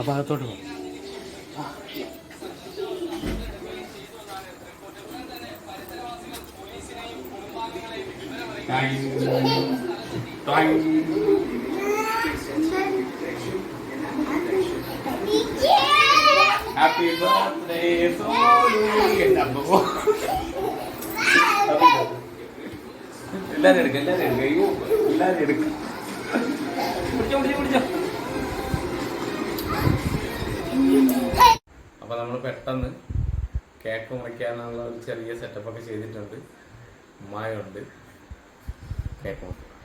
അപ്പൊ ഭാഗത്തോട്ട് പോകും ഹാപ്പി ബർത്ത്ഡേ എല്ലാരും എടുക്ക എല്ലാരും എടുക്ക. അയ്യോ എല്ലാരും എടുക്ക. പിടിച്ചോ പിടിച്ചോ പിടിച്ചോ. അപ്പൊ നമ്മൾ പെട്ടെന്ന് കേക്ക് മുറിക്കാനുള്ള ഒരു ചെറിയ സെറ്റപ്പ് ഒക്കെ ചെയ്തിട്ടുണ്ട്. ഉമ്മായുണ്ട്. കേക്ക് മുറിക്കും.